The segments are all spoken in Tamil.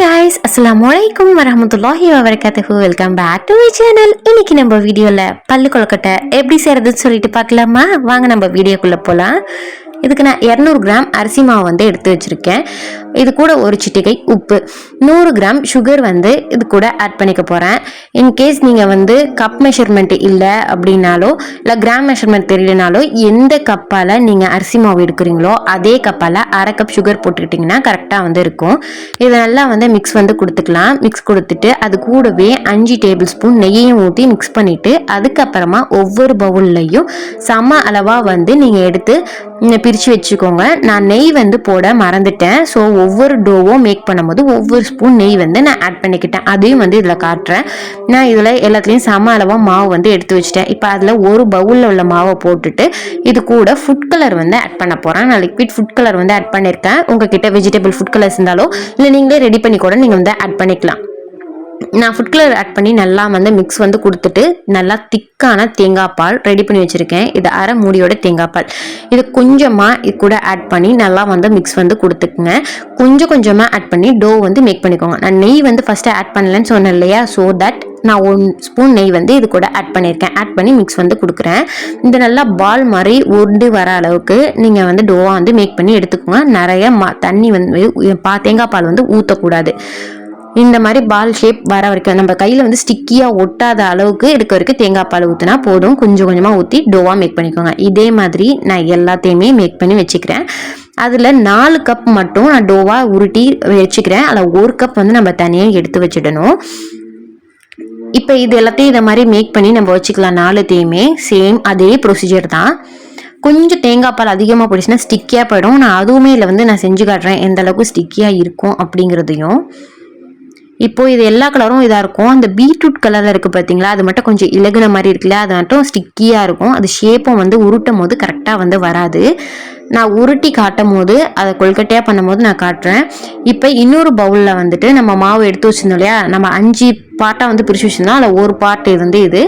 கைஸ் அஸ்லாம் அலைக்கும் வரமத்துல்லாஹி வபரகாத்துஹு welcome back to my channel இன்னைக்கு நம்ம வீடியோவில் பல்லு கொழுக்கட்டை எப்படி செய்கிறதுன்னு சொல்லிட்டு பார்க்கலாமா? வாங்க நம்ம வீடியோக்குள்ளே போகலாம் இதுக்கு நான் இரநூறு கிராம் அரிசி மாவு வந்து எடுத்து வச்சுருக்கேன். இது கூட ஒரு சிட்டிகை உப்பு. நூறு கிராம் சுகர் வந்து இது கூட ஆட் பண்ணிக்க போகிறேன் இன்கேஸ் நீங்கள் வந்து கப் மெஷர்மெண்ட் இல்லை அப்படின்னாலோ இல்லை கிராம் மெஷர்மெண்ட் தெரியலனாலோ எந்த கப்பால் நீங்கள் அரிசி மாவு எடுக்கிறீங்களோ அதே கப்பால் அரை கப் சுகர் போட்டுக்கிட்டிங்கன்னா கரெக்டாக வந்து இருக்கும். இதை நல்லா வந்து மிக்ஸ் வந்து கொடுத்துக்கலாம். மிக்ஸ் கொடுத்துட்டு அது கூடவே அஞ்சு டேபிள் ஸ்பூன் நெய்யையும் ஊற்றி மிக்ஸ் பண்ணிவிட்டு அதுக்கப்புறமா ஒவ்வொரு பவுல்லையும் சம அளவாக வந்து நீங்கள் எடுத்து பிரித்து வச்சுக்கோங்க. நான் நெய் வந்து போட மறந்துட்டேன். ஸோ ஒவ்வொரு டோவும் மேக் பண்ணும்போது ஒவ்வொரு ஸ்பூன் நெய் வந்து நான் ஆட் பண்ணிக்கிட்டேன். அதையும் வந்து இதில் காட்டுறேன். நான் இதில் எல்லாத்துலேயும் சம அளவாக மாவு வந்து எடுத்து வச்சுட்டேன். இப்போ அதில் ஒரு பவுலில் உள்ள மாவை போட்டுட்டு இது கூட ஃபுட் கலர் வந்து ஆட் பண்ண போகிறேன் நான் லிக்விட் ஃபுட் கலர் வந்து ஆட் பண்ணியிருக்கேன் உங்ககிட்ட வெஜிடபிள் ஃபுட் கலர்ஸ் இருந்தாலோ இல்லை நீங்களே ரெடி பண்ணி கூட நீங்கள் வந்து ஆட் பண்ணிக்கலாம். நான் ஃபுட் கலர் ஆட் பண்ணி நல்லா வந்து மிக்ஸ் வந்து கொடுத்துட்டு நல்லா திக்கான தேங்காய் பால் ரெடி பண்ணி வச்சுருக்கேன். இது அரை மூடியோட தேங்காய் பால். இது கொஞ்சமாக இது கூட ஆட் பண்ணி நல்லா வந்து மிக்ஸ் வந்து கொடுத்துக்குங்க. கொஞ்சம் கொஞ்சமாக ஆட் பண்ணி டோ வந்து மேக் பண்ணிக்கோங்க. நான் நெய் வந்து ஃபஸ்ட்டு ஆட் பண்ணலன்னு சொன்னேன் இல்லையா? ஸோ தட் நான் ஒன் ஸ்பூன் நெய் வந்து இது கூட ஆட் பண்ணியிருக்கேன் ஆட் பண்ணி மிக்ஸ் வந்து கொடுக்குறேன். இந்த நல்லா பால் மாதிரி உருண்டு வர அளவுக்கு நீங்கள் வந்து டோவாக வந்து மேக் பண்ணி எடுத்துக்கோங்க. நிறைய ம தண்ணி வந்து பா தேங்காய் பால் வந்து ஊற்றக்கூடாது இந்த மாதிரி பால் ஷேப் வர வரைக்கும் நம்ம கையில் வந்து ஸ்டிக்கியாக ஒட்டாத அளவுக்கு இருக்க வரைக்கும் தேங்காய் பால் ஊற்றினா போதும். கொஞ்சம் கொஞ்சமாக ஊற்றி டோவாக மேக் பண்ணிக்கோங்க. இதே மாதிரி நான் எல்லாத்தையுமே மேக் பண்ணி வச்சுக்கிறேன். அதில் நாலு கப் மட்டும் நான் டோவாக உருட்டி வச்சுக்கிறேன். அதில் ஒரு கப் வந்து நம்ம தனியாக எடுத்து வச்சிடணும். இப்போ இது எல்லாத்தையும் இதை மாதிரி மேக் பண்ணி நம்ம வச்சுக்கலாம். நாலுத்தையுமே சேம் அதே ப்ரொசீஜர் தான். கொஞ்சம் தேங்காய் பால் அதிகமாக போயிடுச்சுன்னா ஸ்டிக்கியாக போயிடும். நான் அதுவுமே இதில் வந்து நான் செஞ்சு காட்டுறேன். எந்த அளவுக்கு ஸ்டிக்கியாக இருக்கும் அப்படிங்கிறதையும். இப்போ இது எல்லா கலரும் இதாக இருக்கும். அந்த பீட்ரூட் கலரில் இருக்குது பார்த்தீங்களா அது மட்டும் கொஞ்சம் இலகுன மாதிரி இருக்குல்ல? அது மட்டும் ஸ்டிக்கியாக இருக்கும். அது ஷேப்பும் வந்து உருட்டும் போது கரெக்டாக வந்து வராது. நான் உருட்டி காட்டும் போது அதை கொல்கட்டையாக பண்ணும்போது நான் காட்டுறேன். இப்போ இன்னொரு பவுலில் வந்துட்டு நம்ம மாவு எடுத்து வச்சிருந்தோம் இல்லையா? நம்ம அஞ்சு பாட்டாக வந்து பிரித்து வச்சுருந்தோம். அதில் ஒரு பார்ட் வந்து இது.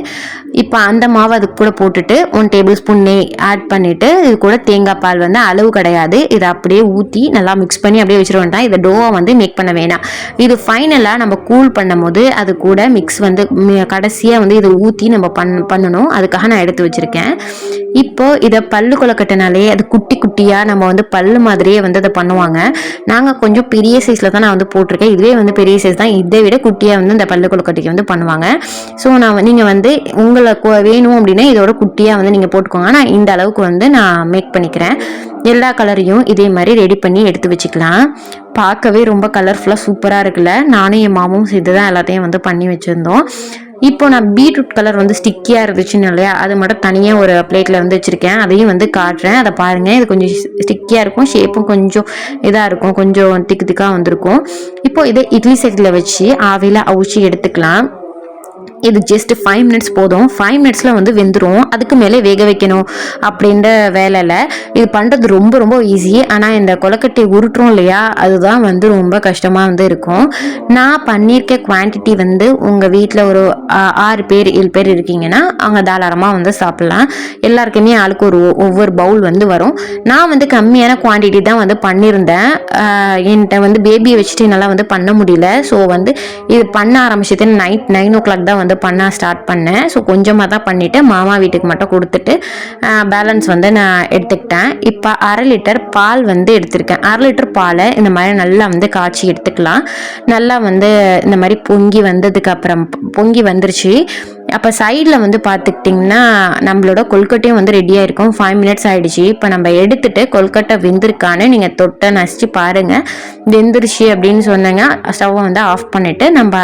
இப்போ அந்த மாவு அது கூட போட்டுட்டு ஒன் டேபிள் ஸ்பூன் நெய் ஆட் பண்ணிவிட்டு இது கூட தேங்காய் பால் வந்து அளவு கிடையாது. இதை அப்படியே ஊற்றி நல்லா மிக்ஸ் பண்ணி அப்படியே வச்சுருவோம். வேண்டாம் இதை டோவை வந்து மேக் பண்ண வேணாம். இது ஃபைனலாக நம்ம கூல் பண்ணும் போது அது கூட மிக்ஸ் வந்து கடைசியாக வந்து இதை ஊற்றி நம்ம பண் பண்ணணும். அதுக்காக நான் எடுத்து வச்சுருக்கேன். இப்போ இதை பல்லு கொலக்கட்டினாலே அது குட்டி குட்டியாக நம்ம வந்து பல்லு மாதிரியே வந்து அதை பண்ணுவாங்க. நாங்கள் கொஞ்சம் பெரிய சைஸில் தான் நான் வந்து போட்டிருக்கேன். இதுவே வந்து பெரிய சைஸ் தான். இதை விட குட்டியாக வந்து இந்த பல்லு கொழுக்கட்டைக்கு வந்து பண்ணுவாங்க. ஸோ நான் நீங்கள் வந்து உங்களுக்கு வேணும் அப்படின்னா இதோட குட்டியாக வந்து நீங்கள் போட்டுக்கோங்க. நான் இந்த அளவுக்கு வந்து நான் மேக் பண்ணிக்கிறேன். எல்லா கலரையும் இதே மாதிரி ரெடி பண்ணி எடுத்து வச்சுக்கலாம். பார்க்கவே ரொம்ப கலர்ஃபுல்லாக சூப்பராக இருக்குல்ல. நானும் என் மாமும் சேர்த்து தான் எல்லாத்தையும் வந்து பண்ணி வச்சுருந்தோம். இப்போ நான் பீட்ரூட் கலர் வந்து ஸ்டிக்கியாக இருந்துச்சுன்னு இல்லையா? அது மட்டும் தனியாக ஒரு பிளேட்டில் வந்து வச்சுருக்கேன். அதையும் வந்து காட்டுறேன். அதை பாருங்கள் இது கொஞ்சம் ஸ்டிக்கியாக இருக்கும். ஷேப்பும் கொஞ்சம் இதாக இருக்கும். கொஞ்சம் திக்கு திக்காக வந்திருக்கும். இப்போ இதை இட்லி செட்டில் வச்சு ஆவியில் அவிச்சு எடுத்துக்கலாம். இது ஜஸ்ட் ஃபைவ் மினிட்ஸ் போதும். ஃபைவ் மினிட்ஸில் வந்து வெந்துடும் அதுக்கு மேலே வேக வைக்கணும் அப்படின்ற வேலையில் இது பண்ணுறது ரொம்ப ரொம்ப ஈஸி ஆனால் இந்த கொலக்கட்டை உருட்டுறோம் இல்லையா? அதுதான் வந்து ரொம்ப கஷ்டமாக வந்து இருக்கும். நான் பண்ணியிருக்க குவான்டிட்டி வந்து உங்கள் வீட்டில் ஒரு ஆறு பேர் ஏழு பேர் இருக்கீங்கன்னா அவங்க தாராளமாக வந்து சாப்பிட்லாம். எல்லாருக்குமே ஆளுக்கு ஒரு ஒவ்வொரு பவுல் வந்து வரும். நான் வந்து கம்மியான குவான்டிட்டி தான் வந்து பண்ணியிருந்தேன். என்கிட்ட வந்து பேபியை வச்சுட்டு என்னால் வந்து பண்ண முடியல. ஸோ வந்து இது பண்ண ஆரம்பிச்சது நைட் நைன் ஓ கிளாக் தான் வந்து வந்து பண்ண ஸ்டார்ட் பண்ணேன். ஸோ கொஞ்சமாக தான் பண்ணிவிட்டு மாமா வீட்டுக்கு மட்டும் கொடுத்துட்டு பேலன்ஸ் வந்து நான் எடுத்துக்கிட்டேன். இப்போ அரை லிட்டர் பால் வந்து எடுத்திருக்கேன். அரை லிட்டர் பாலை இந்த மாதிரி நல்லா வந்து காய்ச்சி எடுத்துக்கலாம். நல்லா வந்து இந்த மாதிரி பொங்கி வந்ததுக்கு அப்புறம் பொங்கி வந்துருச்சு. அப்போ சைடில் வந்து பார்த்துக்கிட்டிங்கன்னா நம்மளோட கொல்கட்டையும் வந்து ரெடியாக இருக்கும் ஃபைவ் மினிட்ஸ் ஆகிடுச்சு இப்போ நம்ம எடுத்துகிட்டு கொல்கட்டை வெந்திருக்கான்னு நீங்கள் தொட்டை நசிச்சு பாருங்கள் வெந்துருச்சு அப்படின்னு சொன்னாங்க. ஸ்டவ்வை வந்து ஆஃப் பண்ணிவிட்டு நம்ம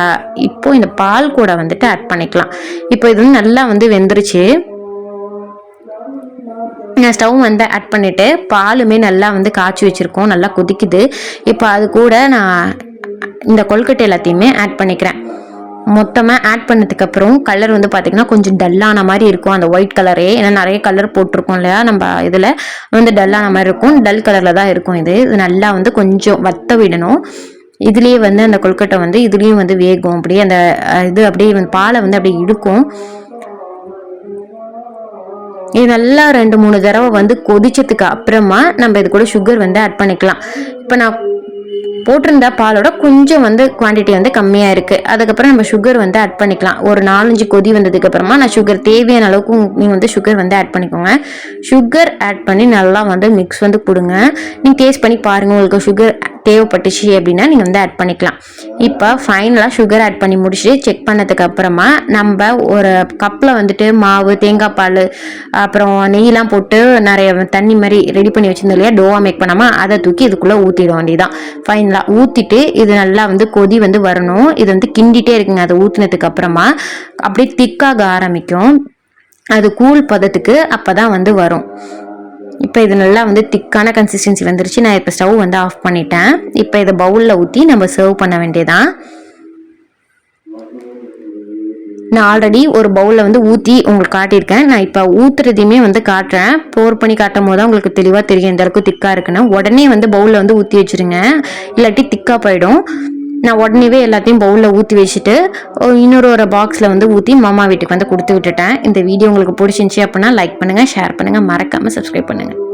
இப்போது இந்த பால் கூட வந்துட்டு ஆட் பண்ணிக்கலாம். இப்போ இது வந்து நல்லா வந்து வெந்துருச்சு. நான் ஸ்டவ் வந்து ஆட் பண்ணிவிட்டு பாலுமே நல்லா வந்து காய்ச்சி வச்சுருக்கோம். நல்லா கொதிக்குது. இப்போ அது கூட நான் இந்த கொல்கட்டை எல்லாத்தையுமே ஆட் பண்ணிக்கிறேன். மொத்தமாக ஆட் பண்ணதுக்கப்புறம் கலர் வந்து பார்த்திங்கன்னா கொஞ்சம் டல்லான மாதிரி இருக்கும். அந்த ஒயிட் கலரே ஏன்னா நிறைய கலர் போட்டிருக்கோம் இல்லையா? நம்ம இதில் வந்து டல்லான மாதிரி இருக்கும். டல் கலரில் தான் இருக்கும் இது. இது நல்லா வந்து கொஞ்சம் வத்த விடணும். இதுலேயே வந்து அந்த கொல்கட்டை வந்து இதுலேயும் வந்து வேகும். அப்படியே அந்த இது அப்படியே வந்து பாலை வந்து அப்படியே இழுக்கும். இது நல்லா ரெண்டு மூணு தடவை வந்து கொதிச்சதுக்கு அப்புறமா நம்ம இது கூட சுகர் வந்து ஆட் பண்ணிக்கலாம். இப்போ நான் போட்டிருந்த பாலோட கொஞ்சம் வந்து குவான்டிட்டி வந்து கம்மியாக இருக்குது அதுக்கப்புறம் நம்ம சுகர் வந்து ஆட் பண்ணிக்கலாம். ஒரு நாலஞ்சு கொதி வந்ததுக்கப்புறமா நான் சுகர் தேவையான அளவுக்கு நீங்கள் வந்து சுகர் வந்து ஆட் பண்ணிக்கோங்க. சுகர் ஆட் பண்ணி நல்லா வந்து மிக்ஸ் வந்து கொடுங்க. நீங்கள் டேஸ்ட் பண்ணி பாருங்கள் உங்களுக்கு சுகர் தேவைப்பட்டுச்சு அப்படின்னா நீங்கள் வந்து ஆட் பண்ணிக்கலாம். இப்போ ஃபைனலாக சுகர் ஆட் பண்ணி முடிச்சுட்டு செக் பண்ணதுக்கு அப்புறமா நம்ம ஒரு கப்பில் வந்துட்டு மாவு தேங்காய் பால் அப்புறம் நெய்லாம் போட்டு நிறைய தண்ணி மாதிரி ரெடி பண்ணி வச்சிருந்தோம் இல்லையா? டோவா மேக் பண்ணாமல் அதை தூக்கி இதுக்குள்ளே ஊற்றிட வேண்டியதான் ஃபைனலாக ஊற்றிட்டு இது நல்லா வந்து கொதி வந்து வரணும். இது வந்து கிண்டிகிட்டே இருக்குங்க. அதை ஊற்றினதுக்கு அப்புறமா அப்படியே திக்காக ஆரம்பிக்கும். அது கூழ் பதத்துக்கு அப்போ தான் வந்து வரும். இப்போ இது நல்லா வந்து திக்கான கன்சிஸ்டன்சி வந்துருச்சு. நான் இப்போ ஸ்டவ் வந்து ஆஃப் பண்ணிட்டேன். இப்போ இதை பவுலில் ஊற்றி நம்ம சர்வ் பண்ண வேண்டியதான் நான் ஆல்ரெடி ஒரு பவுலில் வந்து ஊற்றி உங்களுக்கு காட்டியிருக்கேன். நான் இப்போ ஊற்றுறதையுமே வந்து காட்டுறேன். போர் பண்ணி காட்டும் போது தான் உங்களுக்கு தெளிவாக தெரியும் எந்த அளவுக்கு திக்காக இருக்குன்னு. உடனே வந்து பவுலில் வந்து ஊற்றி வச்சுருங்க. இல்லாட்டி திக்காக போயிடும். நான் உடனேவே எல்லாத்தையும் பவுலில் ஊற்றி வச்சுட்டு இன்னொரு ஒரு பாக்ஸில் வந்து ஊற்றி மாமா வீட்டுக்கு வந்து கொடுத்து விட்டுட்டேன். இந்த வீடியோ உங்களுக்கு பிடிச்சிருந்துச்சி அப்படின்னா லைக் பண்ணுங்கள் ஷேர் பண்ணுங்கள் மறக்காமல் சப்ஸ்கிரைப் பண்ணுங்கள்